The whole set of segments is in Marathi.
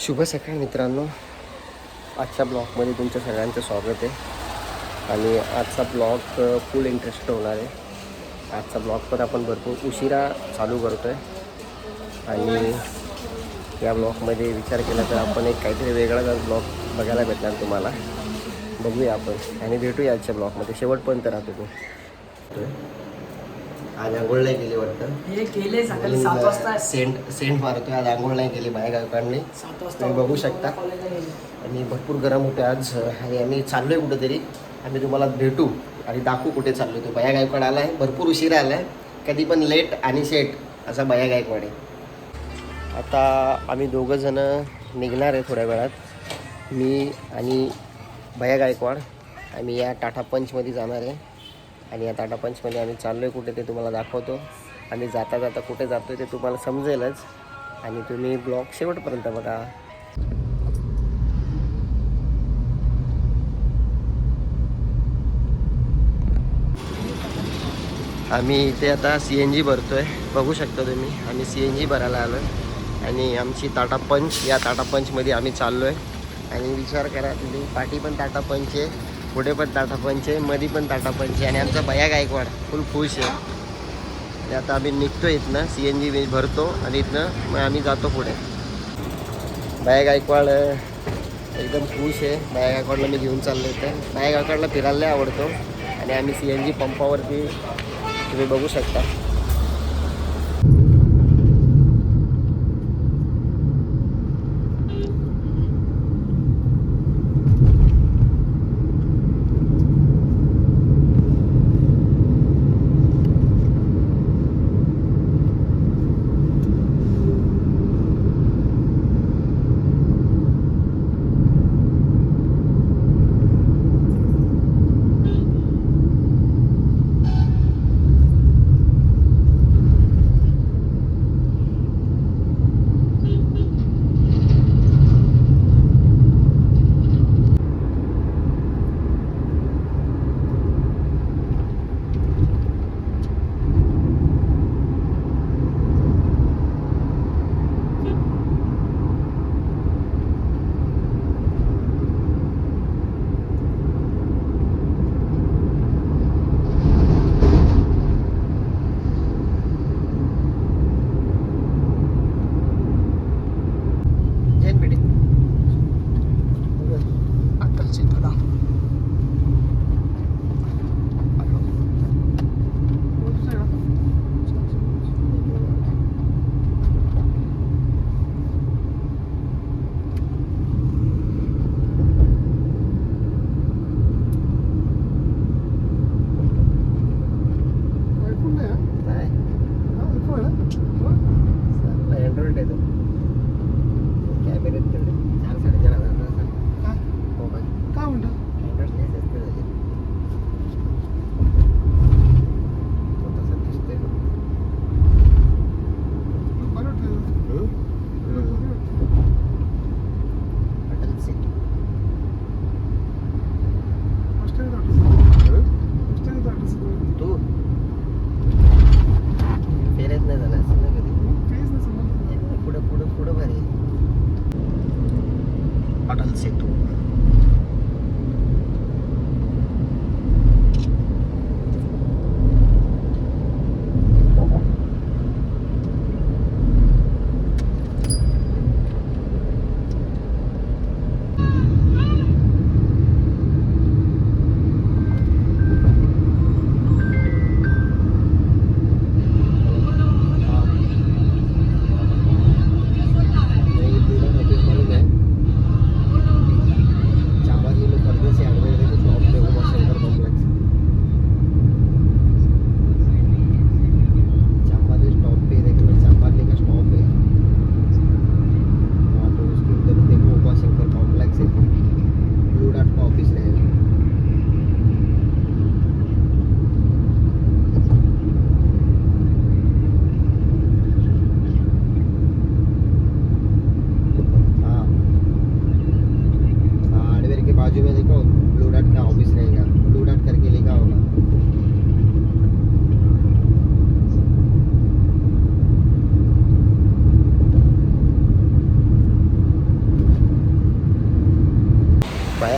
शुभ सकाळ मित्रांनो. आजच्या ब्लॉगमध्ये तुमच्या सगळ्यांचं स्वागत आहे. आणि आजचा ब्लॉग फुल इंटरेस्ट होणार आहे. आजचा ब्लॉग पण आपण भरपूर उशिरा चालू करतो आहे आणि या ब्लॉगमध्ये विचार केला तर आपण एक काहीतरी वेगळाच ब्लॉग बघायला भेटणार तुम्हाला. बघूया आपण. आणि भेटूया आजच्या ब्लॉगमध्ये. शेवटपर्यंत राहतो तो आज आंघोळ नाही केली वाटतं? हे केले सकाळी सात वाजता. सेंट सेंट मारतोय आज आंघोळ नाही केली बाहेर गावकांनी सात वाजता तुम्ही बघू शकता. आणि भरपूर गरम होते आज. आणि आम्ही चाललोय कुठेतरी. आम्ही तुम्हाला भेटू आणि दाखवू कुठे चाललो तो. बया गायकवाड आला आहे भरपूर उशिरा आला आहे कधी पण लेट आणि सेट असा बया गायकवाड आहे. आता आम्ही दोघं जण निघणार आहे थोड्या वेळात. मी आणि भया गायकवाड आम्ही या टाटा पंचमध्ये जाणार आहे. आणि या टाटा पंचमध्ये आम्ही चाललो आहे कुठे ते तुम्हाला दाखवतो. आम्ही जाता जाता कुठे जातो ते तुम्हाला समजेलच. आणि तुम्ही ब्लॉग शेवटपर्यंत बघा. आम्ही इथे आता सी एन जी भरतो आहे बघू शकता तुम्ही आम्ही सी एन जी भरायला आलो आहे आणि आमची टाटा पंच या टाटा पंचमध्ये आम्ही चाललो आहे आणि विचार करा तुम्ही पाठी पण टाटा पंच आहे. पुढे पण ताटापंच आहे मध्ये पण ताटापंच आहे आणि आमचा भया गायकवाड फुल खुश आहे. आणि आता आम्ही निघतो इथनं सी एन जी भरतो आणि इथनं मग आम्ही जातो पुढे. भया गायकवाड एकदम खुश आहे. भया गायकवाडला मी घेऊन चाललो इथं. भया गायकवाडला फिरायला आवडतो. आणि आम्ही सी एन जी पंपावरती तुम्ही बघू शकता. अटल सेतू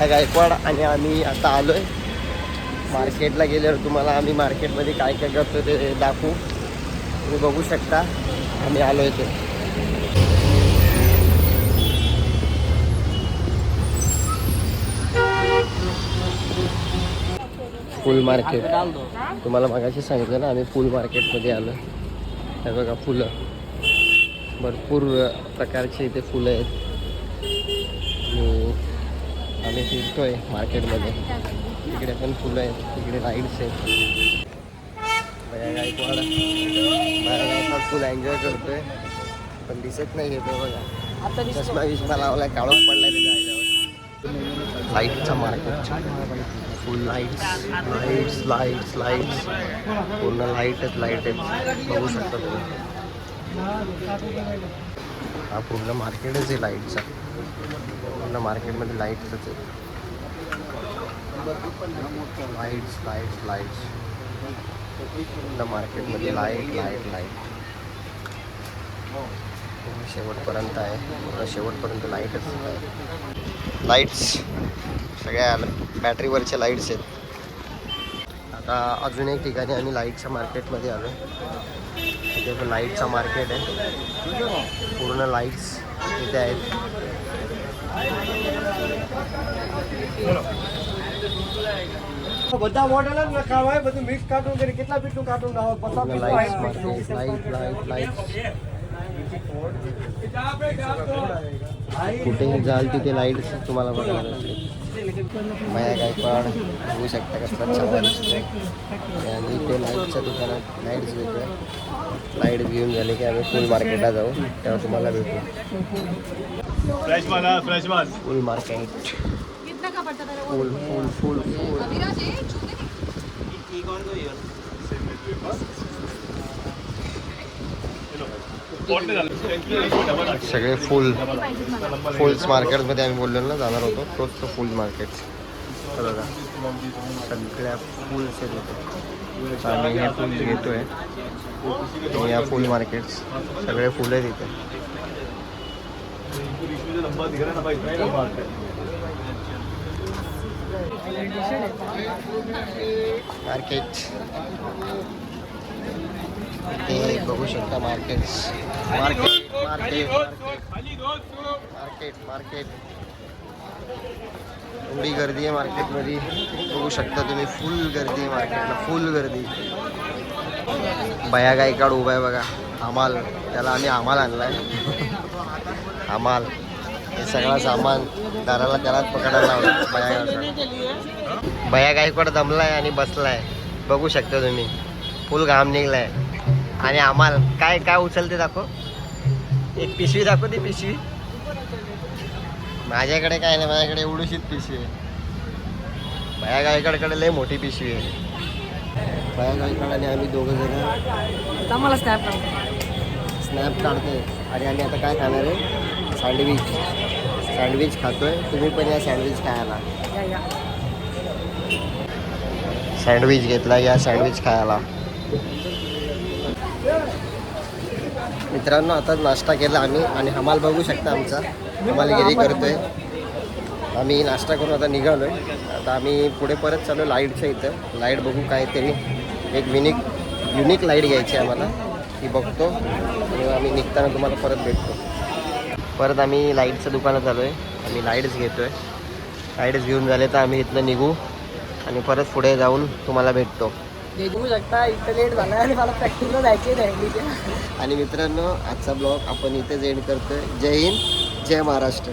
बाया गायकवाड आणि आम्ही आता आलो आहे मार्केटला गेल्यावर तुम्हाला आम्ही मार्केटमध्ये काय काय करतो ते दाखवू. तुम्ही बघू शकता. आम्ही आलो आहे ते फुल मार्केट. तुम्हाला मागाशी सांगितलं ना आम्ही फुल मार्केटमध्ये आलो हे बघा फुलं. भरपूर प्रकारचे इथे फुलं आहेत. आम्ही फिरतोय मार्केटमध्ये. इकडे पण फुलं आहेत तिकडे लाईट्स आहेत. बया गायकवाड बया गायकवाड फुल एन्जॉय करतोय. पण दिसत नाही येतो बघा. आता चष्मा विष्मा लावलाय काळोख पडलाय त्याच्या आईल्यावर लाईटचा market full lights lights lights lights पूर्ण लाईटच लाइट आहेत. बघू शकता तुम्ही. हा पूर्ण मार्केटच आहे लाईटचा पूर्ण मार्केटमध्ये लाईट्सच आहे लाईट्स लाईट्स लाईट्स पूर्ण मार्केटमध्ये लाइट लाइट लाइट शेवटपर्यंत आहे. पूर्ण शेवटपर्यंत लाईटच आहे. लाईट्स सगळ्या बॅटरीवरच्या लाईट्स आहेत. आता अजून एक ठिकाणी आम्ही लाईटच्या मार्केटमध्ये आलो तिथे पण लाईटचा मार्केट आहे पूर्ण लाईट्स इथे आहेत બધા મોડેલ જ લખાવા હોય બધું મિક્સ કાર્ટૂન કરી કેટલા પીટનું કાર્ટૂન લાવો પચાસ पूर्ण પીટનું लाईट्स સાઠ પીટનું. मार्केट लाईट लाईट लाईट कुठेही जाल तिथे लाईट्स तुम्हाला बघायला भेटतील माया गायकवाड बघू शकता कसला छान दिसतोय आणि इथे लाईटच्या दुकानात लाईट्स घेतोय लाइट घेऊन झाले की आम्ही फुल मार्केटला जाऊ. तेव्हा तुम्हाला भेटू. फ्रेश माल हा, फ्रेश माल. फुल मार्केट का फुल फुल फुल फुल सगळे फुल, फुल्स मार्केटमध्ये आम्ही बोललो ना, जाणार होतो. तोच तो फुल मार्केट बघा, सगळ्या फुल्स आम्ही या फुल मार्केट सगळे फुलं आहेत इथे। मार्केट ते बघू शकता market market market market market एवढी गर्दी आहे मार्केटमध्ये बघू शकता तुम्ही फुल गर्दी आहे मार्केटला फुल गर्दी. बया गायकाड उभा आहे बघा. अमाल त्याला आम्ही अमाल आणलाय. अमाल हे सगळं सामान दाराला त्यालाच पकडायला लावलं. बया गायकवाड बया गायकवाड दमलाय आणि बसला आहे बघू शकता तुम्ही. फुल घाम निघलाय. आणि आम्हाला काय काय उचलते दाखव. एक पिशवी दाखव ती पिशवी. माझ्याकडे काय नाही माझ्याकडे एवढीशीच पिशवी आहे. बया गायकवाडकडे लय मोठी पिशवी आहे. बया गायकवाड आणि आम्ही दोघं जण आम्हाला स्नॅप स्नॅप काढतोय. आणि आम्ही आता काय खाणार आहे? सँडविच सँडविच खातोय. तुम्ही पण या सँडविच खायला. सँडविच घेतला या सँडविच खायला. मित्रांनो आता नाश्ता केला आम्ही आणि हमाल बघू शकता आमचा. हमाल गिरी आहे आम्ही नाश्ता करून आता निघालोय. आता आम्ही पुढे परत चालू लाईटच्या इथं. लाइट बघू काहीतरी एक युनिक युनिक लाइट घ्यायची आहे आम्हाला. ती बघतो आणि आम्ही निघताना तुम्हाला परत भेटतो. परत आम्ही लाईटचं दुकानात आलो आहे आम्ही लाईट्स घेतो आहे लाईट्स घेऊन झाले तर आम्ही इथनं निघू आणि परत पुढे जाऊन तुम्हाला भेटतो. बघू शकता इथं लेट झाला आणि मला प्रॅक्टिसला जायचे दहलीच्या आणि मित्रांनो आजचा ब्लॉग आपण इथेच एंड करतोय. जय हिंद जय महाराष्ट्र.